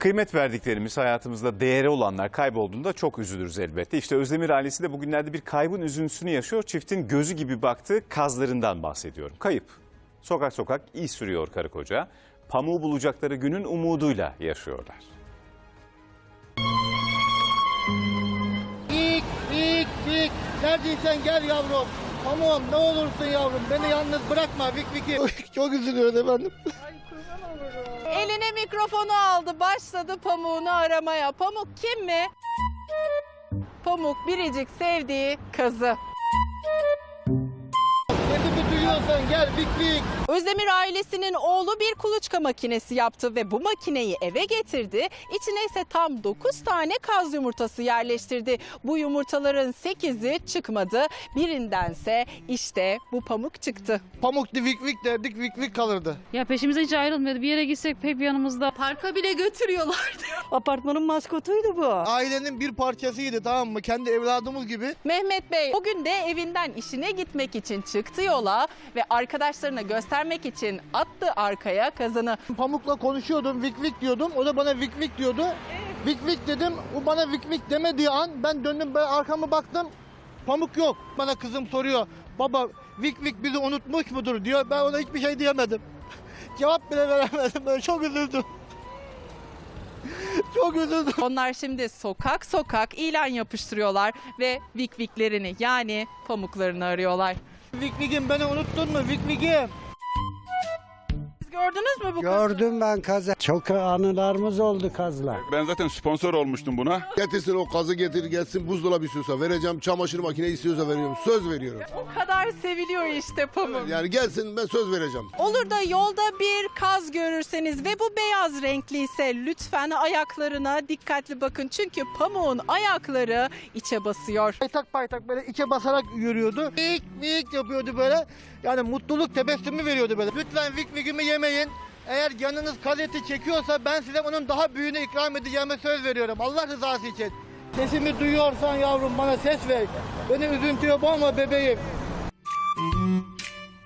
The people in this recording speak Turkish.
Kıymet verdiklerimiz hayatımızda değeri olanlar kaybolduğunda çok üzülürüz elbette. İşte Özdemir ailesi de bugünlerde bir kaybın üzüntüsünü yaşıyor. Çiftin gözü gibi baktığı kazlarından bahsediyorum. Kayıp. Sokak sokak iz sürüyor karı koca. Pamuğu bulacakları günün umuduyla yaşıyorlar. İlk, ilk, ilk. Neredeysen gel yavrum. Tamam ne olursun yavrum. Beni yalnız bırakma Vik Vik'i. Çok üzülüyorum efendim. Eline mikrofonu aldı, başladı pamuğunu aramaya. Pamuk kim mi? Pamuk biricik sevdiği kızı. Sesimi duyuyorsan gel Vik Vik. Özdemir ailesinin oğlu bir kuluçka makinesi yaptı ve bu makineyi eve getirdi. İçine ise tam 9 tane kaz yumurtası yerleştirdi. Bu yumurtaların 8'i çıkmadı. Birindense işte bu pamuk çıktı. Pamuklu Vik Vik derdik Vik Vik kalırdı. Ya peşimize hiç ayrılmıyordu. Bir yere gitsek pek bir yanımızda. Parka bile götürüyorlardı. Apartmanın maskotuydu bu. Ailenin bir parçasıydı tamam mı? Kendi evladımız gibi. Mehmet Bey bugün de evinden işine gitmek için çıktı yola ve arkadaşlarına göstermek için attı arkaya kazını. Pamukla konuşuyordum Vik Vik diyordum. O da bana Vik Vik diyordu. Vik Vik dedim. O bana Vik Vik demediği an ben döndüm ben arkama baktım. Pamuk yok. Bana kızım soruyor. Baba Vik Vik bizi unutmuş mudur diyor. Ben ona hiçbir şey diyemedim. Cevap bile veremedim. Ben çok üzüldüm. çok üzüldüm. Onlar şimdi sokak sokak ilan yapıştırıyorlar ve vikviklerini yani pamuklarını arıyorlar. Vik Vik'im beni unuttun mu Vik Vik'im? Siz gördünüz mü bu kızı? Gördüm ben kazı. Çok anılarımız oldu kazla. Ben zaten sponsor olmuştum buna. Getirsin o kazı getir gelsin buzdolabı istiyorsa vereceğim çamaşır makine istiyorsa veriyorum söz veriyorum. O kadar seviliyor işte pamuk. Yani gelsin ben söz vereceğim. Olur da yolda bir kaz görürseniz ve bu beyaz renkli ise lütfen ayaklarına dikkatli bakın. Çünkü pamuğun ayakları içe basıyor. Paytak paytak böyle içe basarak yürüyordu. Vik Vik yapıyordu böyle. Yani mutluluk tebessümü veriyordu böyle. Lütfen Vik Vik'imi yemeyin. Eğer canınız kalite çekiyorsa ben size onun daha büyüğünü ikram edeceğime söz veriyorum. Allah rızası için. Sesimi duyuyorsan yavrum bana ses ver. Beni üzüntüye boğma bebeğim.